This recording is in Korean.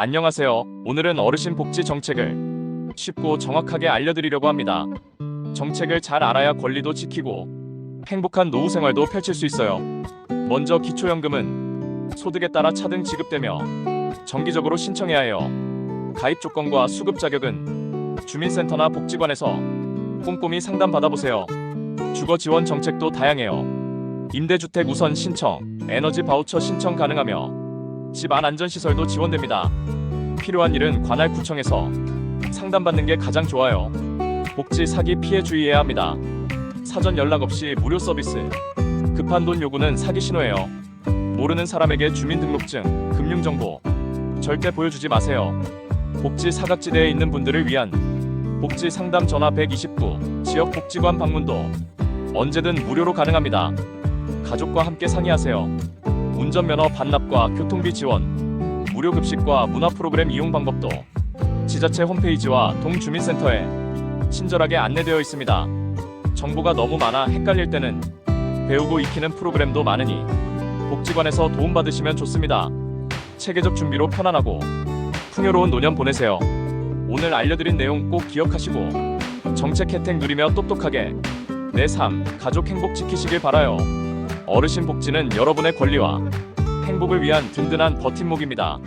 안녕하세요. 오늘은 어르신 복지 정책을 쉽고 정확하게 알려드리려고 합니다. 정책을 잘 알아야 권리도 지키고 행복한 노후 생활도 펼칠 수 있어요. 먼저 기초연금은 소득에 따라 차등 지급되며 정기적으로 신청해야 해요. 가입 조건과 수급 자격은 주민센터나 복지관에서 꼼꼼히 상담 받아보세요. 주거 지원 정책도 다양해요. 임대주택 우선 신청, 에너지 바우처 신청 가능하며 집안 안전시설도 지원됩니다. 필요한 일은 관할 구청에서 상담받는 게 가장 좋아요. 복지 사기 피해 주의해야 합니다. 사전 연락 없이 무료 서비스. 급한 돈 요구는 사기 신호예요. 모르는 사람에게 주민등록증, 금융정보 절대 보여주지 마세요. 복지 사각지대에 있는 분들을 위한 복지 상담 전화 129 지역 복지관 방문도 언제든 무료로 가능합니다. 가족과 함께 상의하세요. 운전면허 반납과 교통비 지원, 무료 급식과 문화 프로그램 이용 방법도 지자체 홈페이지와 동주민센터에 친절하게 안내되어 있습니다. 정보가 너무 많아 헷갈릴 때는 배우고 익히는 프로그램도 많으니 복지관에서 도움받으시면 좋습니다. 체계적 준비로 편안하고 풍요로운 노년 보내세요. 오늘 알려드린 내용 꼭 기억하시고 정책 혜택 누리며 똑똑하게 내 삶, 가족 행복 지키시길 바라요. 어르신 복지는 여러분의 권리와 행복을 위한 든든한 버팀목입니다.